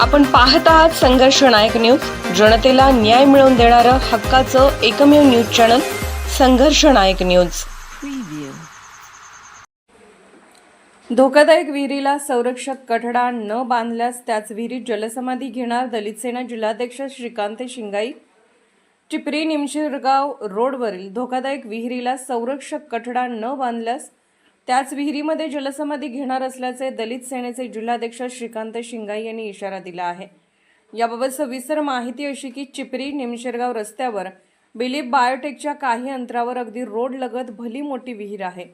आपण पाहत आहात संघर्ष नायक न्यूज. जनतेला न्याय मिळवून देणारं हक्काचं एकमेव न्यूज चॅनल संघर्ष नायक न्यूज. धोकादायक विहिरीला संरक्षक कठडा न बांधल्यास त्याच विहिरीत जलसमाधी घेणार दलित सेना जिल्हाध्यक्ष श्रीकांत शिंगाई. चिपरी निमशिरगाव रोडवरील धोकादायक विहिरीला संरक्षक कठडा न बांधल्यास त्याच विहिरीमध्ये जलसमाधी घेणार असल्याचे दलित सेनेचे जिल्हाध्यक्ष श्रीकांत शिंगाई यांनी इशारा दिला आहे. याबाबत सविस्तर माहिती अशी की चिपरी निमशेरगाव रस्त्यावर बिलीप बायोटेकच्या काही अंतरावर अगदी रोड लगत भली मोठी विहीर आहे.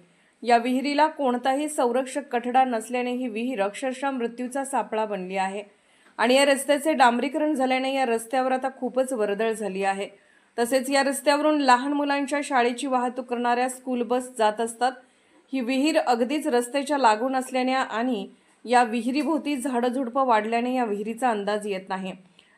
या विहिरीला कोणताही संरक्षक कठडा नसल्याने ही विहीर अक्षरशः मृत्यूचा सापळा बनली आहे. आणि या रस्त्याचे डांबरीकरण झाल्याने या रस्त्यावर आता खूपच वर्दळ झाली आहे. तसेच या रस्त्यावरून लहान मुलांच्या शाळेची वाहतूक करणाऱ्या स्कूल बस जात असतात. ही विहीर अगदीच रस्त्याच्या लागून असल्याने आणि या विहिरीभोवती झाडझुडपं वाढल्याने या विहिरीचा अंदाज येत नाही.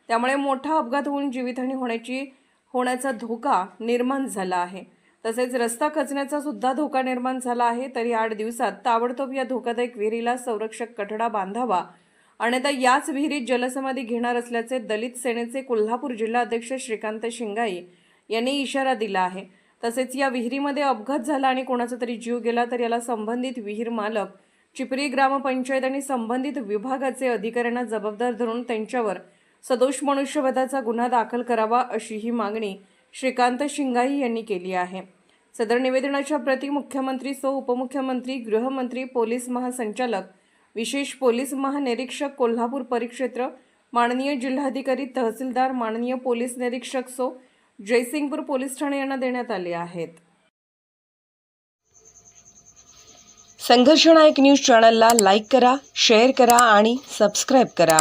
त्यामुळे मोठा अपघात होऊन जीवितहानी होण्याची होण्याचा धोका निर्माण झाला आहे. तसेच रस्ता खचण्याचा सुद्धा धोका निर्माण झाला आहे. तरी आठ दिवसात ताबडतोब या धोकादायक विहिरीला संरक्षक कठडा बांधावा. आणि आता याच विहिरीत जलसमाधी घेणार असल्याचे दलित सेनेचे कोल्हापूर जिल्हा अध्यक्ष श्रीकांत शिंगाई यांनी इशारा दिला आहे. तसेच या विहिरीमध्ये अपघात झाला आणि कोणाचा तरी जीव गेला तर याला संबंधित विहीर मालक चिपरी ग्रामपंचायत आणि संबंधित विभागाचे अधिकाऱ्यांना जबाबदार धरून त्यांच्यावर सदोष मनुष्यवधाचा गुन्हा दाखल करावा अशी ही मागणी श्रीकांत शिंगाई यांनी केली आहे. सदर निवेदनाच्या प्रती मुख्यमंत्री सो उपमुख्यमंत्री गृहमंत्री पोलीस महासंचालक विशेष पोलीस महानिरीक्षक कोल्हापूर परिक्षेत्र माननीय जिल्हाधिकारी तहसीलदार माननीय पोलीस निरीक्षक सो जयसिंगपूर पोलीस ठाणे यांना देण्यात आले आहेत. संघर्षनायक न्यूज चॅनलला लाईक करा शेअर करा आणि सबस्क्राईब करा.